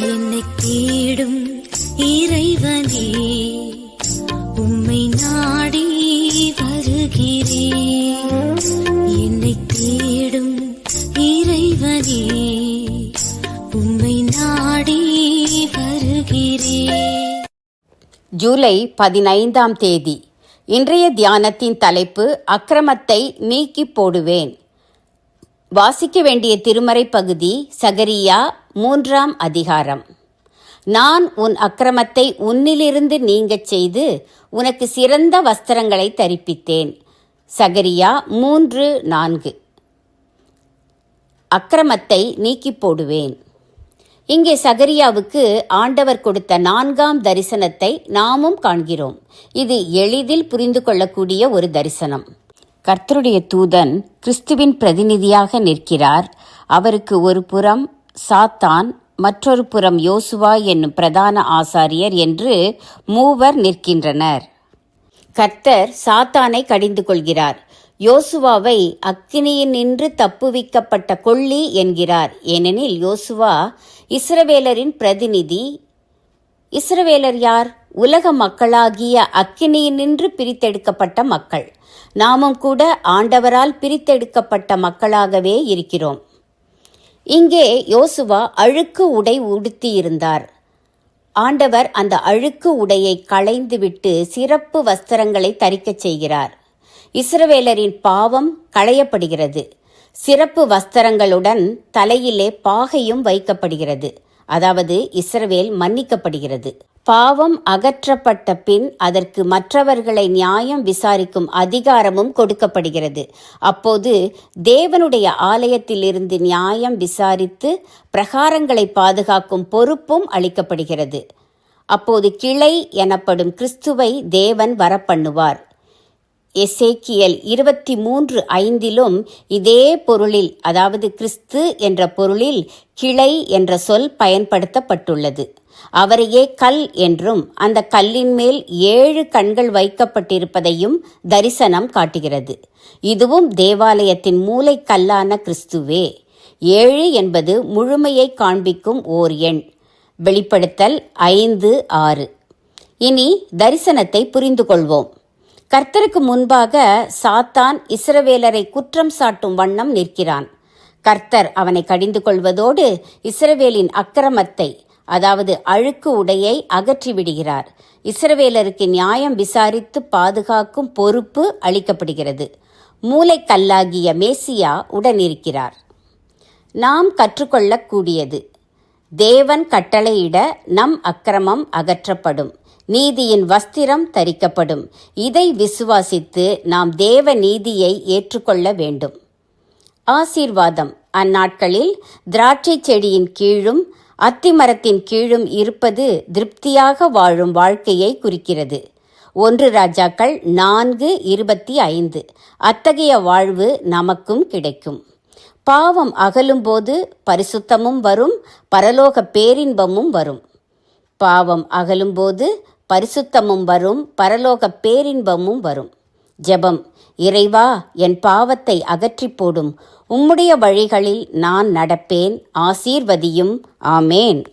என்னை தேடும் இறைவனே உம்மை நாடி வருகிறேன் என்னை தேடும் இறைவனே உம்மை நாடி வருகிறேன் ஜூலை பதினைந்தாம் தேதி. இன்றைய தியானத்தின் தலைப்பு அக்கிரமத்தை நீக்கி போடுவேன். வாசிக்க வேண்டிய திருமறை பகுதி சகரியா மூன்றாம் அதிகாரம். நான் உன் அக்கிரமத்தை உன்னிலிருந்து நீங்கச் செய்து உனக்கு சிறந்த வஸ்திரங்களை தரிப்பித்தேன். சகரியா மூன்று நான்கு. அக்கிரமத்தை நீக்கி போடுவேன். இங்கே சகரியாவுக்கு ஆண்டவர் கொடுத்த நான்காம் தரிசனத்தை நாமும் காண்கிறோம். இது எளிதில் புரிந்து கொள்ளக்கூடிய ஒரு தரிசனம். கர்த்தருடைய தூதன் கிறிஸ்துவின் பிரதிநிதியாக நிற்கிறார். அவருக்கு ஒரு புறம் சாத்தான் மற்றொரு புறம் யோசுவா என்னும் பிரதான ஆசாரியர் என்று மூவர் நிற்கின்றனர். கர்த்தர் சாத்தானை கடிந்து கொள்கிறார். யோசுவாவை அக்கினியினின்று தப்புவிக்கப்பட்ட கொள்ளி என்கிறார். ஏனெனில் யோசுவா இஸ்ரவேலரின் பிரதிநிதி. இஸ்ரவேலர் யார்? உலக மக்களாகிய அக்கினியினின்று பிரித்தெடுக்கப்பட்ட மக்கள். நாமும் கூட ஆண்டவரால் பிரித்தெடுக்கப்பட்ட மக்களாகவே இருக்கிறோம். இங்கே யோசுவா அழுக்கு உடை உடுத்தியிருந்தார். ஆண்டவர் அந்த அழுக்கு உடையை களைந்துவிட்டு சிறப்பு வஸ்திரங்களை தரிக்கச் செய்கிறார். இஸ்ரவேலரின் பாவம் களையப்படுகிறது. சிறப்பு வஸ்திரங்களுடன் தலையிலே பாகையும் வைக்கப்படுகிறது. அதாவது இஸ்ரவேல் மன்னிக்கப்படுகிறது. பாவம் அகற்றப்பட்ட பின் அதற்கு மற்றவர்களை நியாயம் விசாரிக்கும் அதிகாரமும் கொடுக்கப்படுகிறது. அப்போது தேவனுடைய ஆலயத்திலிருந்து நியாயம் விசாரித்து பிரகாரங்களை பாதுகாக்கும் பொறுப்பும் அளிக்கப்படுகிறது. அப்போது கிளை எனப்படும் கிறிஸ்துவை தேவன் வரப்பண்ணுவார். எசேக்கியல் இருபத்தி மூன்று ஐந்திலும் இதே பொருளில் அதாவது கிறிஸ்து என்ற பொருளில் கிளை என்ற சொல் பயன்படுத்தப்பட்டுள்ளது. அவரையே கல் என்றும் அந்த கல்லின் மேல் ஏழு கண்கள் வைக்கப்பட்டிருப்பதையும் தரிசனம் காட்டுகிறது. இதுவும் தேவாலயத்தின் மூளைக்கல்லான கிறிஸ்துவே. ஏழு என்பது முழுமையை காண்பிக்கும் ஓர் எண். வெளிப்படுத்தல் ஐந்து ஆறு. இனி தரிசனத்தை புரிந்து கொள்வோம் கர்த்தருக்கு முன்பாக சாத்தான் இஸ்ரவேலரை குற்றம் சாட்டும் வண்ணம் நிற்கிறான். கர்த்தர் அவனை கடிந்து கொள்வதோடு இஸ்ரவேலின் அக்கிரமத்தை அதாவது அழுக்கு உடையை அகற்றிவிடுகிறார். இஸ்ரவேலருக்கு நியாயம் விசாரித்து பாதுகாக்கும் பொறுப்பு அளிக்கப்படுகிறது. மூளைக்கல்லாகிய மேசியா உடனிருக்கிறார். நாம் கற்றுக்கொள்ளக்கூடியது தேவன் கட்டளையிட நம் அக்கிரமம் அகற்றப்படும். நீதியின் வஸ்திரம் தரிக்கப்படும். இதை விசுவாசித்து நாம் தேவ நீதியை ஏற்றுக்கொள்ள வேண்டும். ஆசீர்வாதம். அந்நாட்களில் திராட்சை செடியின் கீழும் அத்திமரத்தின் கீழும் இருப்பது திருப்தியாக வாழும் வாழ்க்கையை குறிக்கிறது. ஒன்று ராஜாக்கள் நான்கு இருபத்தி ஐந்து. அத்தகைய வாழ்வு நமக்கும் கிடைக்கும். பாவம் அகலும்போது பரிசுத்தமும் வரும் பரலோக பேரின்பமும் வரும். பாவம் அகலும்போது பரிசுத்தமும் வரும் பரலோக பேரின்பமும் வரும். ஜெபம் இறைவா என் பாவத்தை அகற்றி போடும். உம்முடைய வழிகளில் நான் நடப்பேன் ஆசீர்வதியும். ஆமேன்.